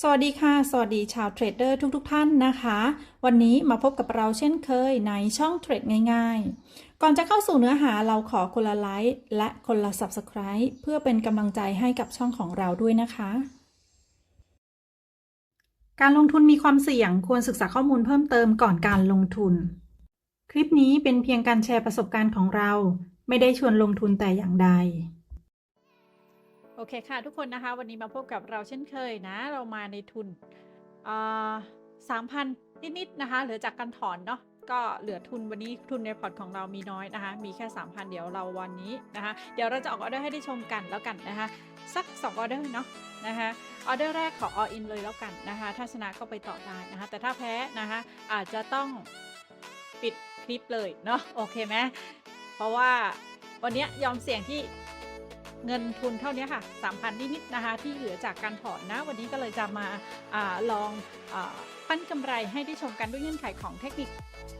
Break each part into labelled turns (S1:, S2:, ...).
S1: สวัสดีค่ะ สวัสดีชาวเทรดเดอร์ทุกๆทท่านนะคะ วันนี้มาพบกับเราเช่นเคยในช่องเทรดง่ายๆ ก่อนจะเข้าสู่เนื้อหาเราขอคนละไลค์และคนละ Subscribe เพื่อเป็นกำลังใจให้กับช่องของเราด้วยนะคะ การลงทุนมีความเสี่ยงควรศึกษาข้อมูลเพิ่มเติมก่อนการลงทุน คลิปนี้เป็นเพียงการแชร์ประสบการณ์ของเรา ไม่ได้ชวนลงทุนแต่อย่างใด โอเคค่ะทุกคนนะคะ วันนี้มาพบกับเราเช่นเคยนะ เรามาในทุนสามพันนิดๆนะคะ เหลือจากการถอนเนาะก็เหลือทุนวันนี้ทุนในพอร์ตของเรามีน้อยนะคะ มีแค่ 3,000 เดี๋ยวเราวันนี้นะคะ เดี๋ยวเราจะออกออเดอร์ให้ได้ชมกันแล้วกันนะคะ สัก 2 ออเดอร์เนาะนะคะออเดอร์แรกขอ all in เลยแล้วกันนะคะ ถ้าชนะก็ไปต่อได้นะคะ แต่ถ้าแพ้นะคะ อาจจะต้องปิดคลิปเลยเนาะโอเคไหมเพราะว่าวันนี้ยอมเสี่ยงที่ เงินทุนเท่านี้ค่ะ 3,000 นิดๆนะคะ ที่เหลือจากการถอนนะ วันนี้ก็เลยจะมาอาลองอปั้นกำไรให้ได้ชมกันด้วยเงื่อนไขของเทคนิค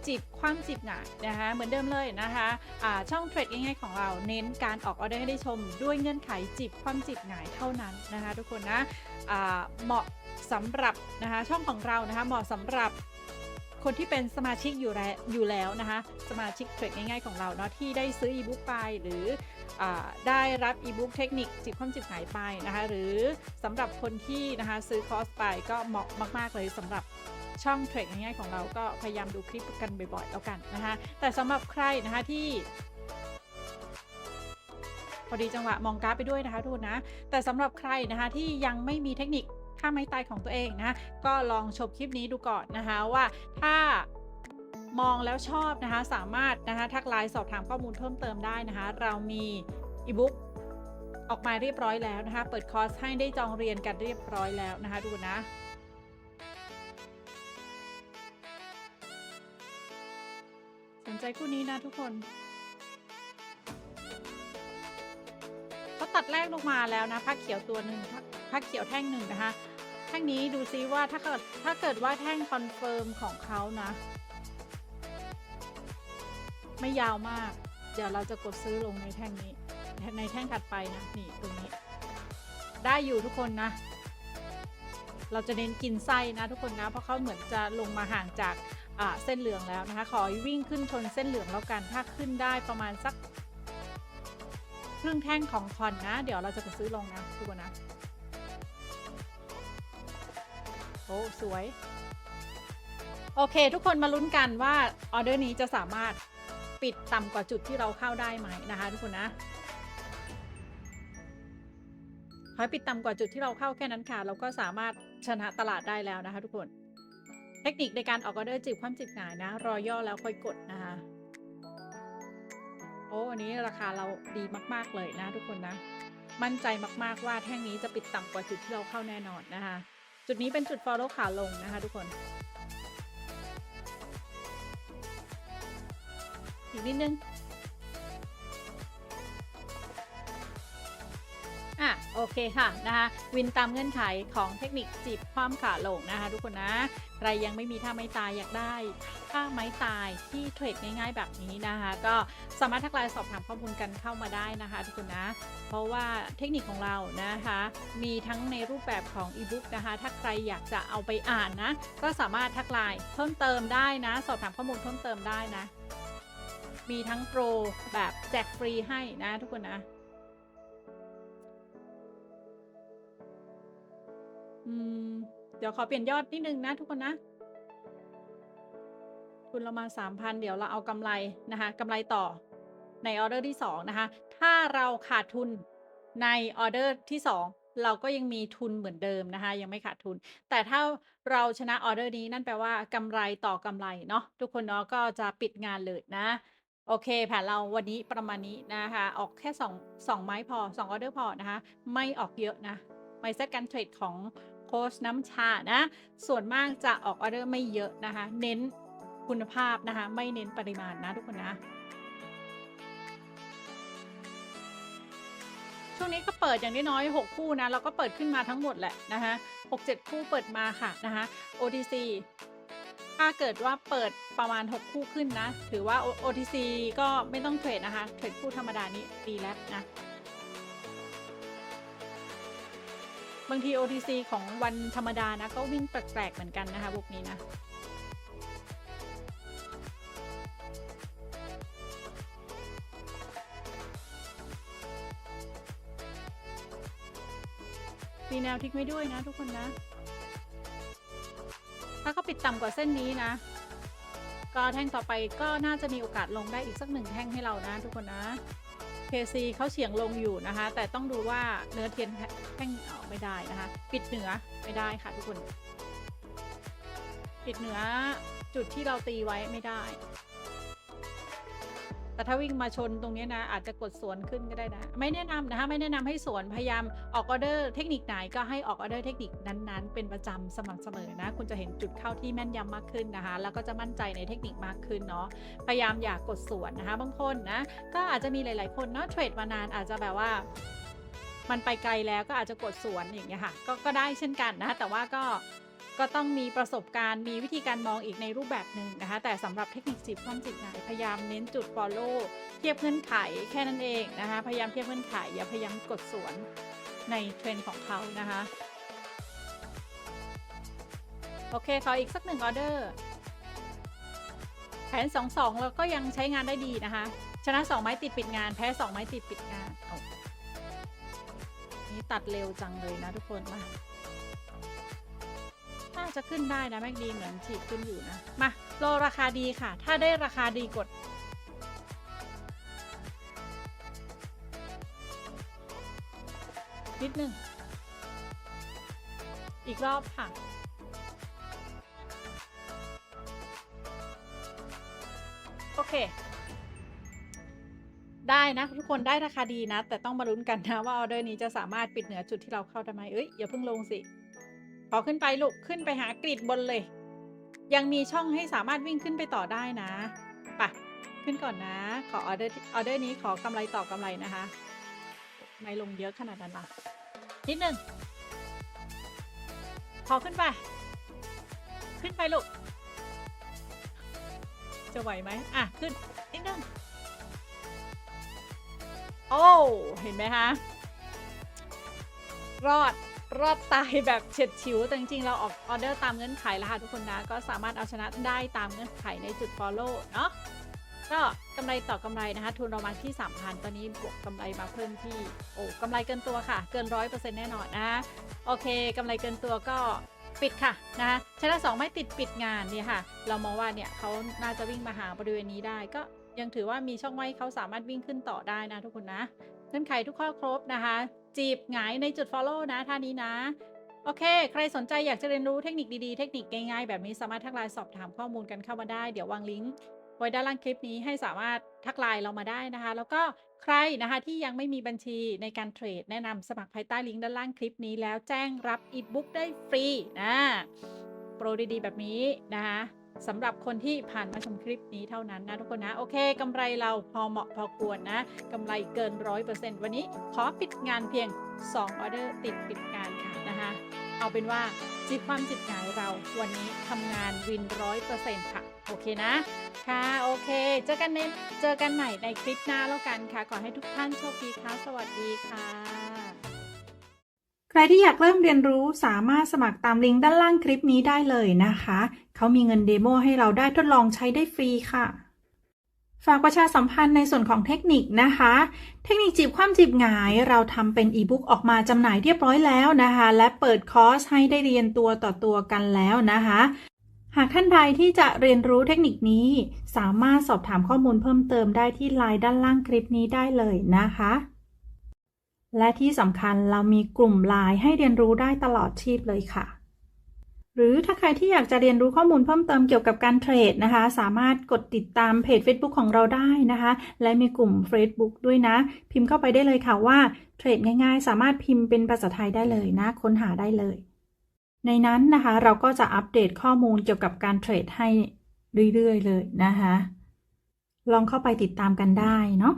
S1: จิบความจิบหงายนะคะเหมือนเดิมเลยนะคะะช่องเทรดง่ายๆของเราเน้นการออกออเดอร์ให้ได้ชมด้วยเงื่อนไขจิบความจิบหงายเท่านั้นนะคะ ทุกคนนะะเหมาะสำหรับนะคะช่องของเรานะคะเหมาะสำหรับ คนที่เป็นสมาชิกอยู่แล้วอยู่แล้วนะคะ สมาชิกเทรดง่ายๆของเราเนาะที่ได้ซื้ออีบุ๊กไปหรืออได้รับอีบุ๊กเทคนิคจิบความจิบหายไปนะคะ หรือสำหรับคนที่นะคะซื้อคอร์สไปก็เหมาะมาก ๆ เลยสำหรับช่องเทรดง่ายๆของเราก็พยายามดูคลิปกันบ่อยๆแล้วกันนะคะ แต่สำหรับใครนะคะที่พอดีจังหวะมองกราฟไปด้วยนะคะทุกคนนะ แต่สำหรับใครนะคะที่ยังไม่มีเทคนิค ท่าไม้ตายของตัวเองนะ ก็ลองชมคลิปนี้ดูก่อนนะคะว่าถ้ามองแล้วชอบนะคะ สามารถนะคะทักไลน์สอบถามข้อมูลเพิ่มเติมได้นะคะ เรามีอีบุ๊กออกมาเรียบร้อยแล้วนะคะ เปิดคอร์สให้ได้จองเรียนกันเรียบร้อยแล้วนะคะ ดูนะสนใจคู่นี้นะทุกคนเขาตัดแรกลงมาแล้วนะผ้าเขียวตัวหนึ่งผ้าเขียวแท่งหนึ่งนะคะ ท่งนี้ดูซิว่าถ้าเกิดถ้าเกิดว่าแท่งคอนเฟิร์มของเขานะ ไม่ยาวมาก เดี๋ยวเราจะกดซื้อลงในแท่งนี้ ในแท่งถัดไปนะนี่ตรงนี้ ได้อยู่ทุกคนนะ เราจะเน้นกินไส้นะทุกคนนะ เพราะเขาเหมือนจะลงมาห่างจากเส้นเหลืองแล้วนะคะ ขอวิ่งขึ้นชนเส้นเหลืองแล้วกัน ถ้าขึ้นได้ประมาณสักครึ่งแท่งของคอนนะ เดี๋ยวเราจะกดซื้อลงนะทุกคนนะ โอ้สวย โอเค ทุกคนมาลุ้นกันว่าออเดอร์นี้จะสามารถปิดต่ำกว่าจุดที่เราเข้าได้ไหมนะคะ ทุกคนนะขอให้ปิดต่ำกว่าจุดที่เราเข้าแค่นั้นค่ะ เราก็สามารถชนะตลาดได้แล้วนะคะ ทุกคน เทคนิคในการออกออเดอร์จีบความจิบหงายนะ รอย่อแล้วค่อยกดนะคะ โอ้อันนี้ราคาเราดีมากๆเลยนะ ทุกคนนะ มั่นใจมากๆว่าแท่งนี้จะปิดต่ำกว่าจุดที่เราเข้าแน่นอนนะคะ จุดนี้เป็นจุด follow ขาลงนะคะทุกคนอีกนิดนึงอะโอเคค่ะนะคะวินตามเงื่อนไขของเทคนิคจีบความขาลงนะคะทุกคนนะ ใครยังไม่มีท่าไม่ตายอยากได้ ท่าไม้ตายที่เทรดง่ายๆแบบนี้นะคะ ก็สามารถทักไลน์สอบถามข้อมูลกันเข้ามาได้นะคะทุกคนนะ เพราะว่าเทคนิคของเรานะคะ มีทั้งในรูปแบบของอีบุ๊กนะคะ ถ้าใครอยากจะเอาไปอ่านนะ ก็สามารถทักไลน์เพิ่มเติมได้นะ สอบถามข้อมูลเพิ่มเติมได้นะ มีทั้งโปรแบบแจกฟรีให้นะทุกคนนะอืมเดี๋ยวขอเปลี่ยนยอดนิดนึงนะทุกคนนะ ทุนเรามาสามพันเดี๋ยวเราเอากำไรนะคะกำไรต่อในออเดอร์ที่สองนะคะ ถ้าเราขาดทุนในออเดอร์ที่สองเราก็ยังมีทุนเหมือนเดิมนะคะ ยังไม่ขาดทุน แต่ถ้าเราชนะออเดอร์นี้นั่นแปลว่ากำไรต่อกำไรเนาะทุกคนเนาะก็จะปิดงานเลยนะ โอเคแผนเราวันนี้ประมาณนี้นะคะ ออกแค่2 2ไม้พอ2ออเดอร์พอนะคะ ไม่ออกเยอะนะไมเซตการเทรดของโค้ชน้ำชานะ ส่วนมากจะออกออเดอร์ไม่เยอะนะคะ เน้น คุณภาพนะคะ ไม่เน้นปริมาณนะทุกคนนะ ช่วงนี้ก็เปิดอย่างน้อยๆ6คู่นะ เราก็เปิดขึ้นมาทั้งหมดแหละนะคะ6-7คู่เปิดมาค่ะนะคะ OTC ถ้าเกิดว่าเปิดประมาณ 6 คู่ขึ้นนะ ถือว่า OTC ก็ไม่ต้องเทรดนะคะ เทรดคู่ธรรมดานี้ดีแล้วนะ
S2: บางที OTC ของวันธรรมดานะ ก็วิ่งแปลกๆเหมือนกันนะคะพวกนี้นะ มีแนวทิกไว้ด้วยนะทุกคนนะ ถ้าเขาปิดต่ำกว่าเส้นนี้นะ ก็แท่งต่อไปก็น่าจะมีโอกาสลงได้อีกสักหนึ่งแท่งให้เรานะทุกคนนะ KC เขาเฉียงลงอยู่นะคะ แต่ต้องดูว่าเนื้อเทียนแท่งออไม่ได้นะคะ ปิดเหนือไม่ได้ค่ะทุกคน ปิดเหนือจุดที่เราตีไว้ไม่ได้ แต่ถ้าวิ่งมาชนตรงนี้นะ อาจจะกดสวนขึ้นก็ได้นะ ไม่แนะนำนะคะไม่แนะนำให้สวนพยายามออกออเดอร์เทคนิคไหนก็ให้ออกออเดอร์เทคนิคนั้นๆ เป็นประจำสม่ำเสมอนะ คุณจะเห็นจุดเข้าที่แม่นยำมากขึ้นนะคะ แล้วก็จะมั่นใจในเทคนิคมากขึ้นเนาะพยายามอย่ากกดสวนนะคะบางคนนะก็อาจจะมีหลาย ๆ คนเนาะเทรดมานานอาจจะแบบว่ามันไปไกลแล้วก็อาจจะกดสวนอย่างเงี้ยค่ะกก็ได้เช่นกันนะคะแต่ว่าก็ ก็ต้องมีประสบการณ์มีวิธีการมองอีกในรูปแบบหนึ่งนะคะ แต่สำหรับเทคนิคจีบความจิตไหนพยายามเน้นจุด follow เทียบเงื่อนไขแค่นั้นเองนะคะ พยายามเทียบเงื่อนไขอย่าพยายามกดสวนในเทรนด์ของเขานะคะ โอเคขออีกสักหนึ่งออเดอร์แผนสองสองเราก็ยังใช้งานได้ดีนะคะ ชนะ 2 ไม้ติดปิดงาน แพ้ 2 ไม้ติดปิดงาน นี่ตัดเร็วจังเลยนะทุกคนมา จะขึ้นได้นะแม็กดีเหมือนฉีดขึ้นอยู่นะ มาโลราคาดีค่ะ ถ้าได้ราคาดีกดนิดนึง อีกรอบค่ะ โอเค ได้นะ ทุกคนได้ราคาดีนะ แต่ต้องมาลุ้นกันนะ ว่าออเดอร์นี้จะสามารถปิดเหนือจุดที่เราเข้าได้ไหมเอ้ย อย่าเพิ่งลงสิ อขึ้นไปลูกขึ้นไปหากริดบนเลย ยังมีช่องให้สามารถวิ่งขึ้นไปต่อได้นะปะขึ้นก่อนนะ ขอออเดอร์ออเดอร์นี้ขอกำไรต่อกำไรนะคะ ไม่ลงเยอะขนาดนั้นละนิดนึงขอขึ้นไป ขึ้นไปลูก จะไหวไหมอะ ขึ้นนิดนึงโอ้ เห็นไหมคะ รอด รอดตายแบบเฉียดฉิว แต่จริงๆ เราออกออเดอร์ตามเงื่อนไขแล้วค่ะทุกคนนะ ก็สามารถเอาชนะได้ตามเงื่อนไขในจุด follow เนาะก็กำไรต่อกำไรนะคะ ทุนเรามาที่ 3,000 ตอนนี้บวกกำไรมาเพิ่มที่ โอ้กำไรเกินตัวค่ะ เกินร้อยเปอร์เซ็นต์แน่นอนนะโอเคกำไรเกินตัวก็ปิดค่ะนะคะชนะสองไม่ติดปิดงานเนี่ยค่ะ เรามองว่าเนี่ยเขาน่าจะวิ่งมาหาบริเวณนี้ได้ก็ยังถือว่ามีช่องไว้เขาสามารถวิ่งขึ้นต่อได้นะทุกคนนะเงื่อนไขทุกข้อครบนะคะ จีบหงายในจุด follow นะท่านี้นะ โอเค ใครสนใจอยากจะเรียนรู้เทคนิคดีๆ เทคนิคง่ายๆ แบบนี้สามารถทักไลน์สอบถามข้อมูลกันเข้ามาได้ เดี๋ยววางลิงก์ไว้ด้านล่างคลิปนี้ให้สามารถทักไลน์เรามาได้นะคะ แล้วก็ใครนะคะที่ยังไม่มีบัญชีในการเทรด แนะนำสมัครภายใต้ลิงก์ด้านล่างคลิปนี้แล้วแจ้งรับอีบุ๊กได้ฟรีนะโปรดีๆ แบบนี้นะคะ สำหรับคนที่ผ่านมาชมคลิปนี้เท่านั้นนะทุกคนนะ โอเคกำไรเราพอเหมาะพอควรนะกำไรเกินร้อยเปอร์เซ็นต์วันนี้ขอปิดงานเพียง 2 ออเดอร์ติดปิดงานค่ะนะคะเอาเป็นว่าจิตความจิตหงายเราวันนี้ทำงานวินร้อยเปอร์เซ็นต์ค่ะ โอเคนะ ค่ะ โอเค เจอกันในเจอกันใหม่ในคลิปหน้าแล้วกันค่ะ ขอให้ทุกท่านโชคดีค่ะ สวัสดีค่ะ
S1: ใครที่อยากเริ่มเรียนรู้สามารถสมัครตามลิงก์ด้านล่างคลิปนี้ได้เลยนะคะ เขามีเงินเดโมให้เราได้ทดลองใช้ได้ฟรีค่ะฝากประชาสัมพันธ์ในส่วนของเทคนิคนะคะ เทคนิคจีบความจีบหงาย เราทำเป็นอีบุ๊กออกมาจำหน่ายเรียบร้อยแล้วนะคะ และเปิดคอร์สให้ได้เรียนตัวต่อตัวกันแล้วนะคะ หากท่านใดที่จะเรียนรู้เทคนิคนี้ สามารถสอบถามข้อมูลเพิ่มเติมได้ที่ไลน์ด้านล่างคลิปนี้ได้เลยนะคะ และที่สำคัญเรามีกลุ่มไลน์ให้เรียนรู้ได้ตลอดชีพเลยค่ะ หรือถ้าใครที่อยากจะเรียนรู้ข้อมูลเพิ่มเติมเกี่ยวกับการเทรดนะคะ สามารถกดติดตามเพจ Facebook ของเราได้นะคะ และมีกลุ่ม Facebook ด้วยนะ พิมพ์เข้าไปได้เลยค่ะว่าเทรดง่ายๆ สามารถพิมพ์เป็นภาษาไทยได้เลยนะ ค้นหาได้เลย ในนั้นนะคะเราก็จะอัปเดตข้อมูลเกี่ยวกับการเทรดให้เรื่อยๆเลยนะคะ ลองเข้าไปติดตามกันได้เนาะ